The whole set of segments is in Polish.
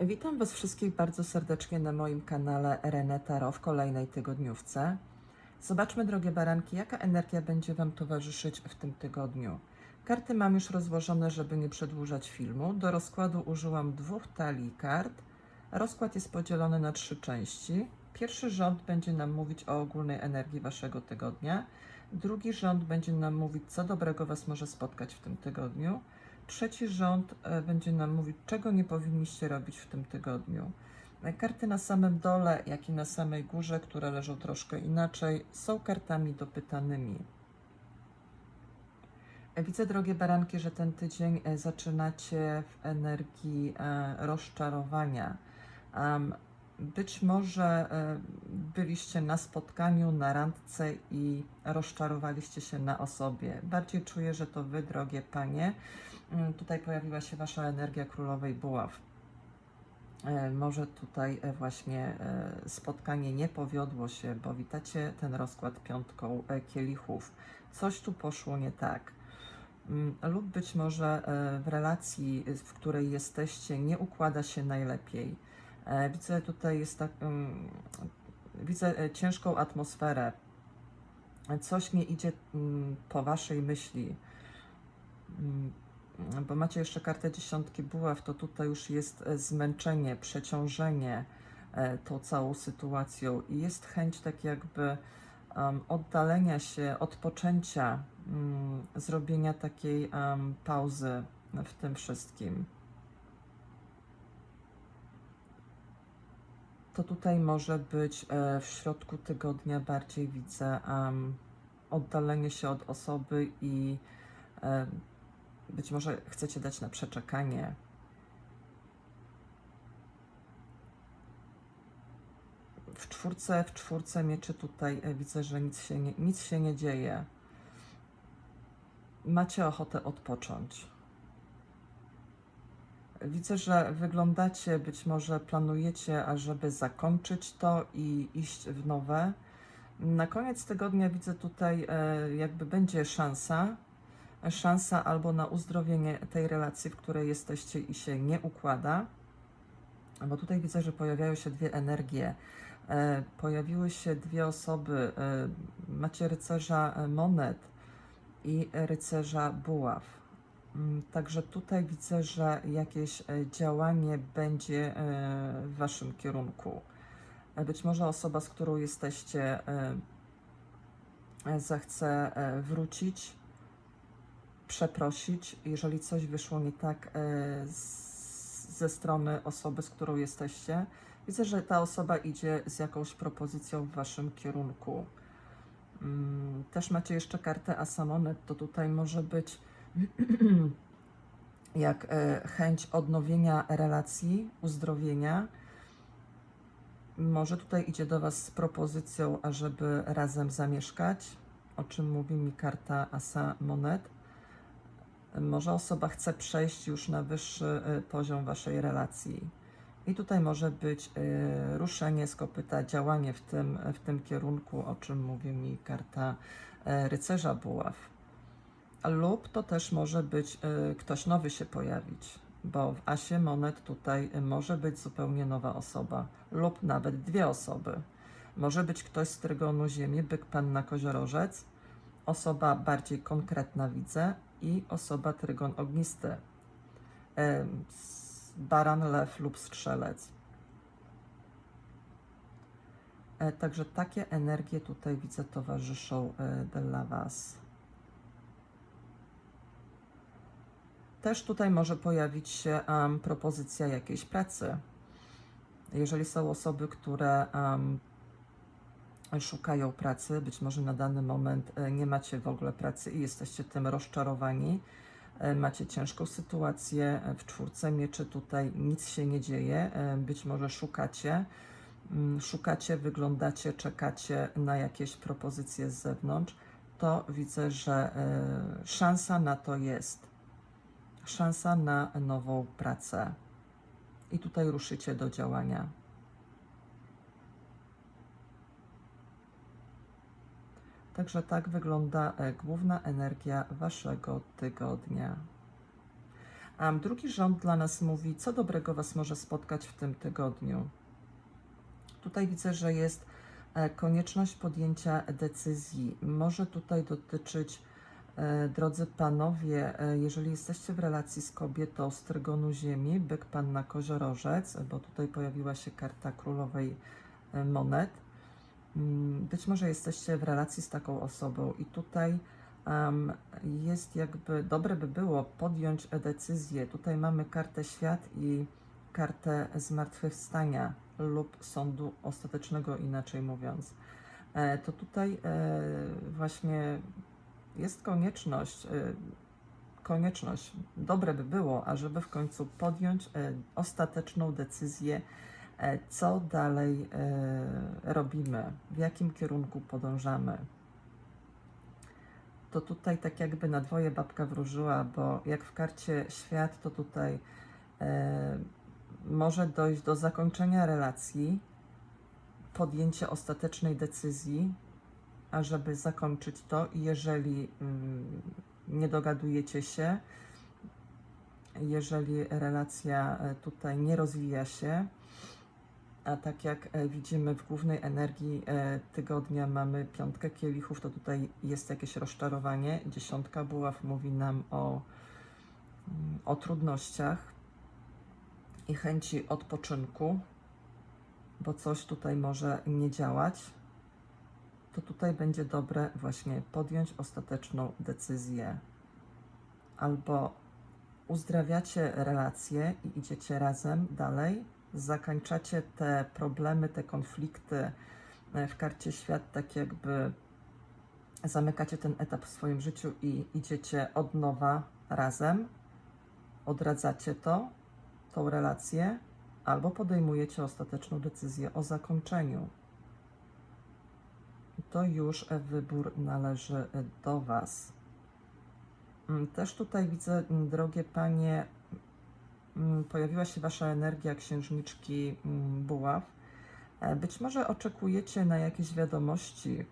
Witam Was wszystkich bardzo serdecznie na moim kanale René Taro w kolejnej tygodniówce. Zobaczmy, drogie baranki, jaka energia będzie Wam towarzyszyć w tym tygodniu. Karty mam już rozłożone, żeby nie przedłużać filmu. Do rozkładu użyłam dwóch talii kart. Rozkład jest podzielony na trzy części. Pierwszy rząd będzie nam mówić o ogólnej energii Waszego tygodnia. Drugi rząd będzie nam mówić, co dobrego Was może spotkać w tym tygodniu. Trzeci rząd e, będzie nam mówić, czego nie powinniście robić w tym tygodniu. E, Karty na samym dole, jak i na samej górze, które leżą troszkę inaczej, są kartami dopytanymi. E, Widzę, drogie baranki, że ten tydzień zaczynacie w energii rozczarowania. Być może byliście na spotkaniu, na randce i rozczarowaliście się na osobie. Bardziej czuję, że to wy, drogie panie. Mm, Tutaj pojawiła się wasza energia królowej buław. E, Może tutaj e, właśnie e, spotkanie nie powiodło się, bo witacie ten rozkład piątką kielichów. Coś tu poszło nie tak. Mm, Lub być może w relacji, w której jesteście, nie układa się najlepiej. Widzę tutaj jest tak, mm, widzę ciężką atmosferę. Coś nie idzie po waszej myśli. Mm, Bo macie jeszcze kartę dziesiątki buław, to tutaj już jest e, zmęczenie, przeciążenie e, tą całą sytuacją i jest chęć tak jakby oddalenia się, odpoczęcia, mm, zrobienia takiej pauzy w tym wszystkim. To tutaj może być e, w środku tygodnia bardziej widzę oddalenie się od osoby i być może chcecie dać na przeczekanie. W czwórce, w czwórce mieczy tutaj e, widzę, że nic się, nie, nic się nie dzieje. Macie ochotę odpocząć. Widzę, że wyglądacie, być może planujecie, ażeby zakończyć to i iść w nowe. Na koniec tygodnia widzę tutaj, e, jakby będzie szansa, szansa albo na uzdrowienie tej relacji, w której jesteście i się nie układa. Bo tutaj widzę, że pojawiają się dwie energie. E, Pojawiły się dwie osoby. e, Macie rycerza e, monet i rycerza buław. Mm, Także tutaj widzę, że jakieś działanie będzie w waszym kierunku. Być może osoba, z którą jesteście, zechce wrócić, przeprosić, jeżeli coś wyszło nie tak e, z, ze strony osoby, z którą jesteście. Widzę, że ta osoba idzie z jakąś propozycją w waszym kierunku. Mm, Też macie jeszcze kartę Asamonet, to tutaj może być jak e, chęć odnowienia relacji, uzdrowienia. Może tutaj idzie do Was z propozycją, ażeby razem zamieszkać, o czym mówi mi karta Asa Monet. Może osoba chce przejść już na wyższy e, poziom Waszej relacji. I tutaj może być e, ruszenie z kopyta, działanie w tym, w tym kierunku, o czym mówi mi karta e, rycerza buław. Lub to też może być y, ktoś nowy się pojawić, bo w asie monet tutaj y, może być zupełnie nowa osoba, lub nawet dwie osoby. Może być ktoś z trygonu Ziemi, byk, panna, koziorożec, osoba bardziej konkretna widzę i osoba trygon ognisty, baran, lew lub strzelec. E, Także takie energie tutaj widzę towarzyszą e, dla Was. Też tutaj może pojawić się em, propozycja jakiejś pracy. Jeżeli są osoby, które em, szukają pracy, być może na dany moment e, nie macie w ogóle pracy i jesteście tym rozczarowani, e, macie ciężką sytuację, e, w czwórce mieczy tutaj nic się nie dzieje, być może szukacie, mm, szukacie, wyglądacie, czekacie na jakieś propozycje z zewnątrz, to widzę, że szansa na to jest. Szansa na nową pracę. I tutaj ruszycie do działania. Także tak wygląda e, główna energia waszego tygodnia. Drugi rząd dla nas mówi, co dobrego Was może spotkać w tym tygodniu. Tutaj widzę, że jest e, konieczność podjęcia decyzji. Może tutaj dotyczyć, e, drodzy panowie, jeżeli jesteście w relacji z kobietą z trygonu Ziemi, byk, panna, koziorożec, bo tutaj pojawiła się karta królowej monet. Mm, Być może jesteście w relacji z taką osobą i tutaj em, jest jakby, dobre by było podjąć decyzję. Tutaj mamy kartę świat i kartę zmartwychwstania lub sądu ostatecznego, inaczej mówiąc. E, To tutaj e, właśnie jest konieczność, e, konieczność, dobre by było, ażeby w końcu podjąć e, ostateczną decyzję, co dalej e, robimy, w jakim kierunku podążamy. To tutaj tak jakby na dwoje babka wróżyła, bo jak w karcie świat, to tutaj e, może dojść do zakończenia relacji, podjęcie ostatecznej decyzji, ażeby zakończyć to i jeżeli mm, nie dogadujecie się, jeżeli relacja e, tutaj nie rozwija się, a tak jak e, widzimy w głównej energii e, tygodnia mamy piątkę kielichów, to tutaj jest jakieś rozczarowanie. Dziesiątka buław mówi nam o, mm, o trudnościach i chęci odpoczynku, bo coś tutaj może nie działać. To tutaj będzie dobre właśnie podjąć ostateczną decyzję. Albo uzdrawiacie relacje i idziecie razem dalej, zakończacie te problemy, te konflikty e, w karcie świat, tak jakby zamykacie ten etap w swoim życiu i idziecie od nowa razem, odradzacie to, tą relację, albo podejmujecie ostateczną decyzję o zakończeniu. To już e, wybór należy e, do Was. Mm, Też tutaj widzę, mm, drogie panie, pojawiła się Wasza energia księżniczki mm, buław. E, Być może oczekujecie na jakieś wiadomości,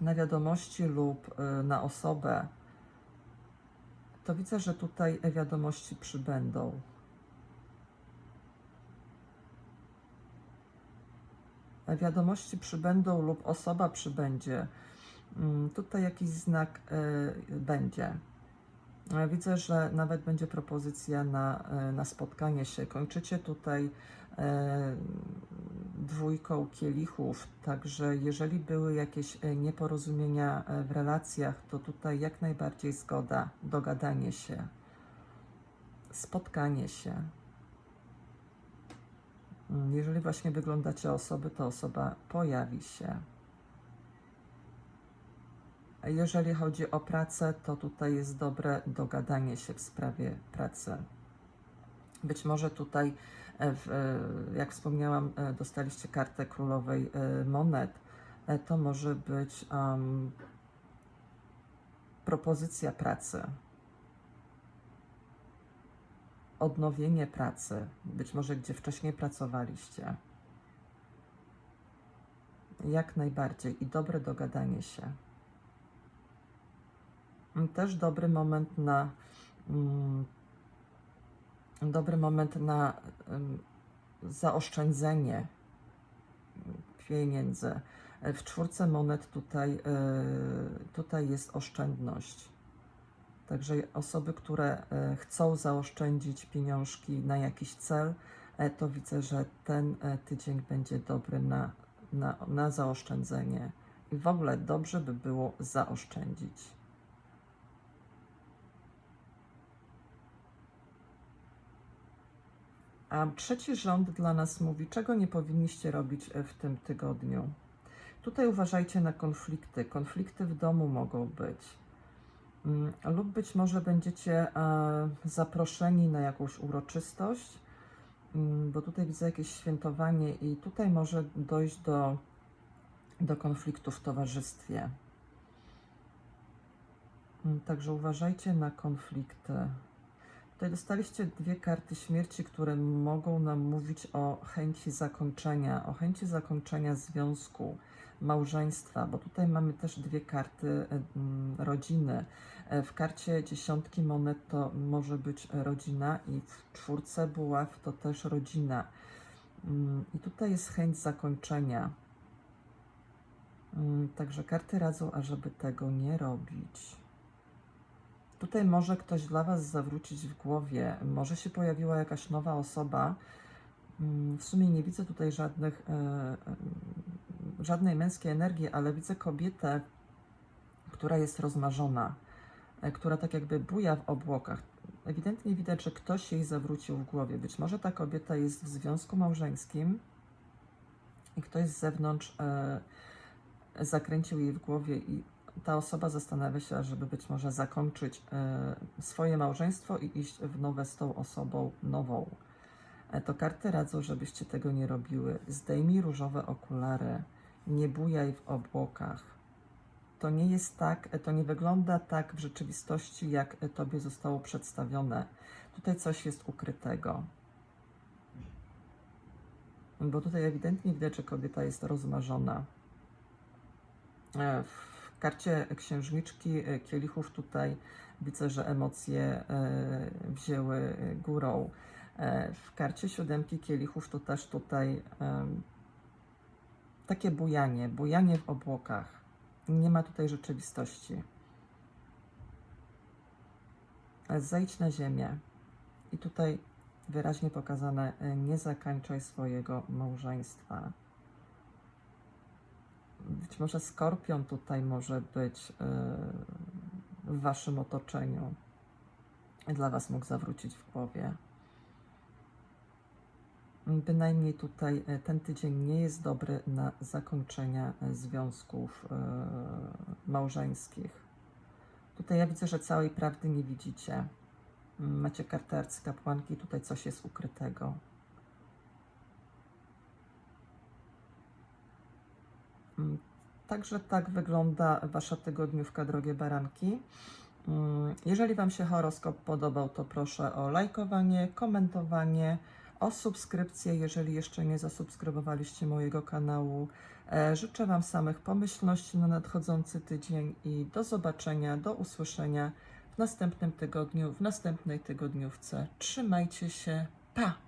na wiadomości lub y, na osobę. To widzę, że tutaj e, wiadomości przybędą. E, Wiadomości przybędą lub osoba przybędzie. Mm, Tutaj jakiś znak będzie. E, Widzę, że nawet będzie propozycja na, e, na spotkanie się. Kończycie tutaj e, dwójką kielichów, także jeżeli były jakieś e, nieporozumienia w relacjach, to tutaj jak najbardziej zgoda, dogadanie się, spotkanie się. Mm, Jeżeli właśnie wyglądacie osoby, to osoba pojawi się. Jeżeli chodzi o pracę, to tutaj jest dobre dogadanie się w sprawie pracy. Być może tutaj, e, e, jak wspomniałam, e, dostaliście kartę królowej monet. To może być em, propozycja pracy, odnowienie pracy, być może gdzie wcześniej pracowaliście. Jak najbardziej i dobre dogadanie się. Też dobry moment na mm, dobry moment na ym, zaoszczędzenie pieniędzy. W czwórce monet tutaj, y, tutaj jest oszczędność. Także osoby, które y, chcą zaoszczędzić pieniążki na jakiś cel, e, to widzę, że ten e, tydzień będzie dobry na, na, na zaoszczędzenie. I w ogóle dobrze by było zaoszczędzić. Trzeci rząd dla nas mówi, czego nie powinniście robić e, w tym tygodniu. Tutaj uważajcie na konflikty. Konflikty w domu mogą być. Mm, Lub być może będziecie e, zaproszeni na jakąś uroczystość, mm, bo tutaj widzę jakieś świętowanie i tutaj może dojść do, do konfliktu w towarzystwie. Mm, Także uważajcie na konflikty. Tutaj dostaliście dwie karty śmierci, które mogą nam mówić o chęci zakończenia, o chęci zakończenia związku, małżeństwa, bo tutaj mamy też dwie karty mm, rodziny. E, W karcie dziesiątki monet to może być rodzina i w czwórce buław to też rodzina. Mm, I tutaj jest chęć zakończenia. Mm, Także karty radzą, ażeby tego nie robić. Tutaj może ktoś dla Was zawrócić w głowie, może się pojawiła jakaś nowa osoba. Mm, W sumie nie widzę tutaj żadnych, e, e, żadnej męskiej energii, ale widzę kobietę, która jest rozmarzona, e, która tak jakby buja w obłokach. Ewidentnie widać, że ktoś jej zawrócił w głowie. Być może ta kobieta jest w związku małżeńskim i ktoś z zewnątrz zakręcił jej w głowie i ta osoba zastanawia się, żeby być może zakończyć e, swoje małżeństwo i iść w nowe z tą osobą nową. E, To karty radzą, żebyście tego nie robiły. Zdejmij różowe okulary, nie bujaj w obłokach. To nie jest tak, e, to nie wygląda tak w rzeczywistości, jak tobie zostało przedstawione. Tutaj coś jest ukrytego. Bo tutaj ewidentnie widać, że kobieta jest rozmarzona. E, W karcie księżniczki e, kielichów tutaj widzę, że emocje e, wzięły górą. E, W karcie siódemki kielichów to też tutaj takie bujanie, bujanie w obłokach. Nie ma tutaj rzeczywistości. Zejdź na ziemię. I tutaj wyraźnie pokazane, nie zakończaj swojego małżeństwa. Być może skorpion tutaj może być e, w waszym otoczeniu. Dla was mógł zawrócić w głowie. Bynajmniej tutaj e, ten tydzień nie jest dobry na zakończenia e, związków małżeńskich. Tutaj ja widzę, że całej prawdy nie widzicie. Macie kartę arcykapłanki, tutaj coś jest ukrytego. Także tak wygląda Wasza tygodniówka, drogie baranki. Mm, Jeżeli Wam się horoskop podobał, to proszę o lajkowanie, komentowanie, o subskrypcję, jeżeli jeszcze nie zasubskrybowaliście mojego kanału. E, Życzę Wam samych pomyślności na nadchodzący tydzień i do zobaczenia, do usłyszenia w następnym tygodniu, w następnej tygodniówce. Trzymajcie się, pa!